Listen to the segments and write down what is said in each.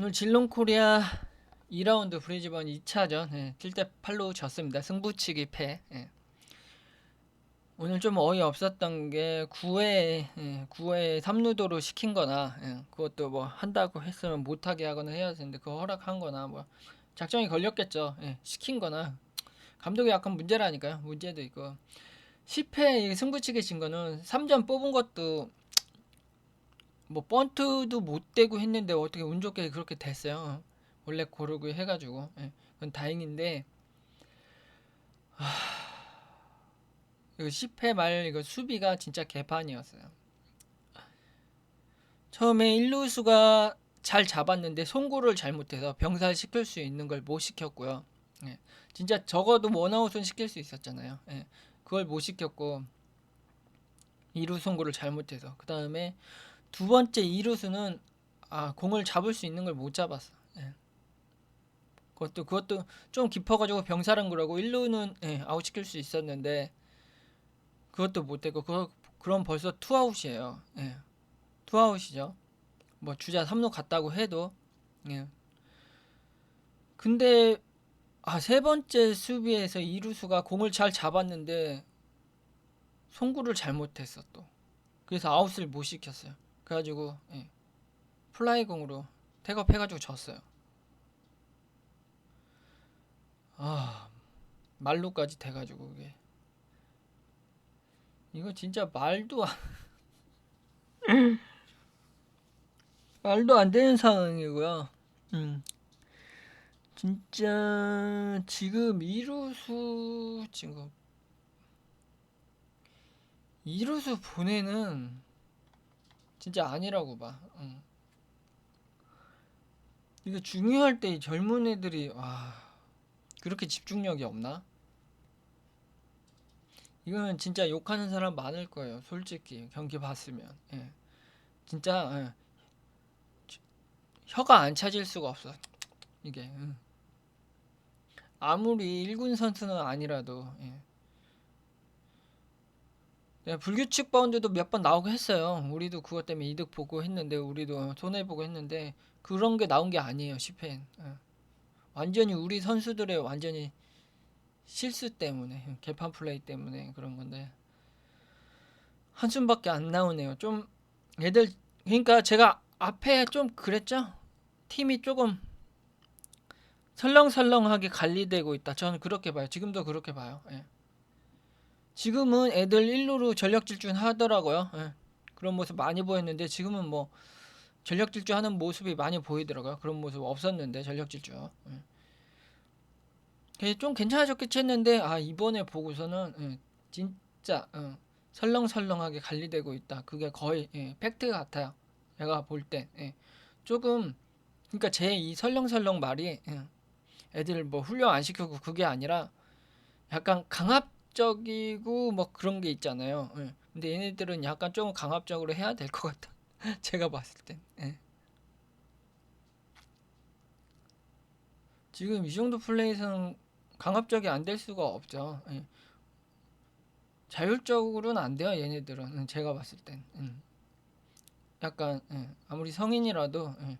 오늘 질롱 코리아 2라운드 브리즈번 2차전 예, 7대 8로 졌습니다. 승부치기 패. 예. 오늘 좀 어이 없었던 게 9회 예, 9회 3루도로 시킨 거나 예, 그것도 뭐 한다고 했으면 못하게 하거나 해야 되는데 그거 허락한 거나 뭐 작정이 걸렸겠죠. 예, 시킨 거나 감독이 약간 문제라니까요. 문제도 있고 10회 승부치기 진 거는 3점 뽑은 것도 뭐 번트도 못 대고 했는데 어떻게 운 좋게 그렇게 됐어요. 원래 고르고 해가지고 예, 그건 다행인데 하... 이거 10회 말 이거 수비가 진짜 개판이었어요. 처음에 1루수가 잘 잡았는데 송구를 잘못해서 병살 시킬 수 있는 걸 못 시켰고요. 예, 진짜 적어도 원아웃은 시킬 수 있었잖아요. 예, 그걸 못 시켰고 2루 송구를 잘못해서 그 다음에 두 번째 2루수는 아 공을 잡을 수 있는 걸 못 잡았어. 예. 그것도 그것도 좀 깊어가지고 병살은 그러고 1루는 예, 아웃 시킬 수 있었는데 그것도 못 되고 그 그럼 벌써 투아웃이에요. 예. 투아웃이죠. 뭐 주자 3루 갔다고 해도 예. 근데 아 세 번째 수비에서 2루수가 공을 잘 잡았는데 송구를 잘못했어 또. 그래서 아웃을 못 시켰어요. 그래가지고 예. 플라이공으로 택업 해가지고 졌어요. 아 말로까지 돼가지고 그게 이거 진짜 말도 안 말도 안 되는 상황이고요. 음. 진짜 지금 이루수 지금 이루수 보내는 진짜 아니라고 봐. 응. 이거 중요할 때이 젊은 애들이 와 그렇게 집중력이 없나? 이거는 진짜 욕하는 사람 많을 거예요. 솔직히 경기 봤으면 예. 진짜 예. 혀가 안 차질 수가 없어. 이게 응. 아무리 1군 선수는 아니라도 예. 네, 불규칙 바운드도 몇 번 나오고 했어요. 우리도 그것 때문에 이득 보고 했는데 우리도 손해 보고 했는데 그런 게 나온 게 아니에요. 10회. 예. 완전히 우리 선수들의 완전히 실수 때문에 개판 플레이 때문에 그런 건데 한숨밖에 안 나오네요. 좀 애들 그러니까 제가 앞에 좀 그랬죠. 팀이 조금 설렁설렁하게 관리되고 있다. 저는 그렇게 봐요. 지금도 그렇게 봐요. 예. 지금은 애들 1루로 전력 질주 하더라고요. 예. 그런 모습 많이 보였는데 지금은 뭐 전력 질주하는 모습이 많이 보이더라고요. 그런 모습 없었는데 전력 질주. 예. 좀 괜찮아졌겠지 했는데 아 이번에 보고서는 예, 진짜 어, 설렁설렁하게 관리되고 있다. 그게 거의 예, 팩트 같아요. 제가 볼 때. 예. 조금 그러니까 제 이 설렁설렁 말이 예, 애들 뭐 훈련 안 시키고 그게 아니라 약간 강압 적이고 뭐 그런 게 있잖아요. 예. 근데 얘네들은 약간 좀 강압적으로 해야 될 것 같아. 제가 봤을 땐. 예. 지금 이 정도 플레이에서는 강압적이 안 될 수가 없죠. 예. 자율적으로는 안 돼요. 얘네들은 예, 제가 봤을 땐. 음. 약간 예. 아무리 성인이라도 예.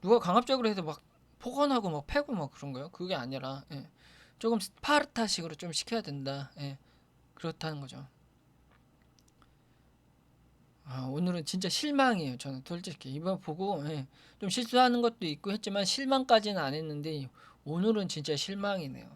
누가 강압적으로 해서 막 폭언하고 막 패고 막 그런 거요. 그게 아니라 예. 조금 스파르타식으로 좀 시켜야 된다. 예. 그렇다는 거죠. 아, 오늘은 진짜 실망이에요. 저는 솔직히 이번 보고 예. 좀 실수하는 것도 있고 했지만 실망까지는 안 했는데 오늘은 진짜 실망이네요.